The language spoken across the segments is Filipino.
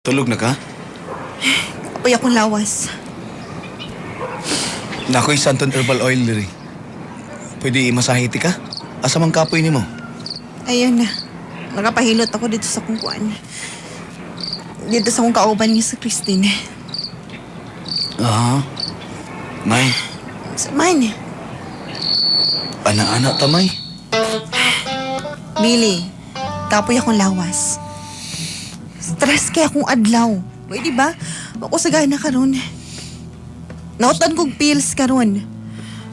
Tulog na ka? Apoy akong lawas. Nakoy Santon Herbal Oil diri. Pwede imasahiti ka? Asa man kapoy nimo? Ayun na. Nakapahilot ako dito sa kungkuan. Dito sa kong kauban niya sa Christine. Ah. May, Saman. ana-ana tamay. Billy, kapoy akong lawas. Stress kaya akong adlaw. Pwede ba? Ako sa gana karon. Nautan kong pills karon.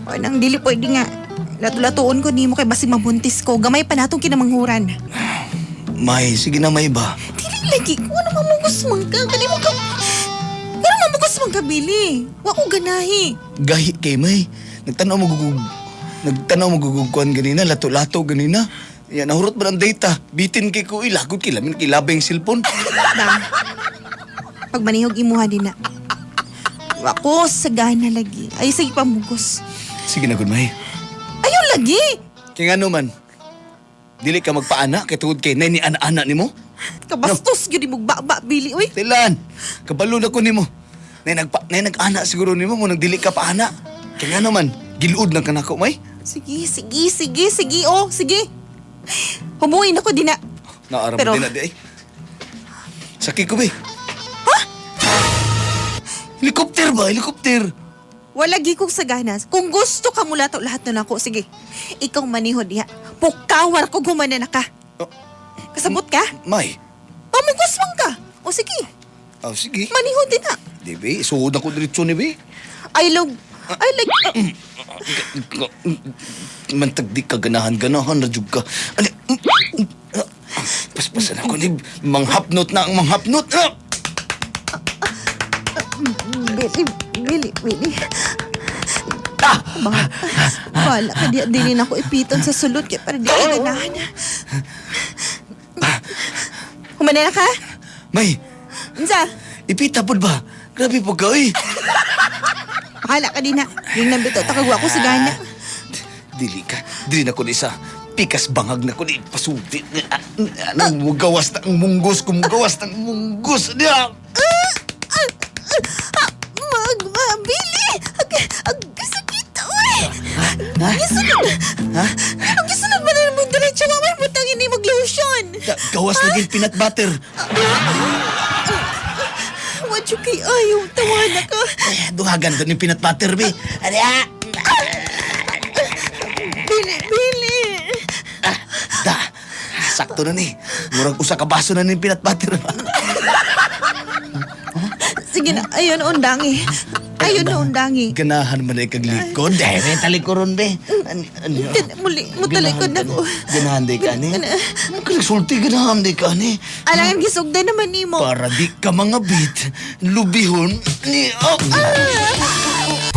O nang dili pwede nga. Latulatuon ko nimo kay basig mabuntis ko. Gamay pa natong kinamanghuran. May, sige na may ba? Dili lagi ko ano mamugos man ka. Kani mo ka... Kani mamugos man ka, Billy. Wa ko ganahi. Gahi kay may. Nagtanaw mo gugug... Nagtanaw mo gugugkuan ganina, lato-lato ganina. Yan, nahurot ba ng data? Bitin kay ko, ilagod kay lamin, kay labay yung cellphone. Pag manihog imuha din na. Ako sa gana lagi. Ay, sige pamugos. Sige na, good may. Ayaw lagi. Kaya nga naman, dili ka magpaana kay tungod kay nay ni ana-ana nimo? Kabastos yun mo baba, Billy. Uy, Tilan, kabalo na ko nimo. Nay nagpa, nay nag-ana siguro nimo mo nang dili ka paana. Kaya nga naman, giluod na ka na ko, may. sige, sige, sige, sige, oh, sige. Humuin ako din na. Naaram Pero- din na di ay. Sakit ko, be. Ha? Helikopter ba? Helikopter. Wala gi kong saganas. Kung gusto ka mula to lahat na nako, sige. Ikaw manihod diha. Pukawar ko gumana na ka. Oh, Kasabot ka? may. Pamugos man ka. O sige, Oh, sige. manihod din na. Di, be. Suod ako diretso ni, be. I love, I like, Mantag di ka ganahan-ganahan na jug ka. Ani, paspasan ako ni manghapnot na ang manghapnot. Ah! Billy, Billy, Billy. Ah! Bakit? Wala ka di, dinin ako ipiton sa sulod kaya para di ka ganahan. Humana na ka? May, Unsa? ipita pod ba? Grabe po ka, eh. Bahala ka din na. Yung nambito, takagwa ko sa gana. Dili ka. Dili na ko ni sa pikas bangag na ko ni pasuti. Anong mugawas na ang munggos kung mugawas na ang munggos. Diya! Ah, mag, ma, Billy! Ag, ag, sakit, uy! Ha? Ha? Ang gisunod ba na mo diretso mamay butang ini mag-lotion? Ga- Gawas lagi peanut butter. You kay ayaw, tawana ka. Ay, duhagan doon yung peanut butter, be. Ano ya? Billy, Billy! Ah, da. Sakto na ni. Murag usa ka baso na ni peanut butter. Sige na, ayun, undangi. Ayun na, undangi. Ganahan man ay kaglikod. Dahil may talikuron, be. Ano? ano? Gan- Muli, mutalikod na ko. Ganahan di ka ni. Gana- Magkasulti ganahan di ka ni. Alangan gisugda naman ni mo. Para di ka mga bit. Lubihon. Ni... Oh. Ah!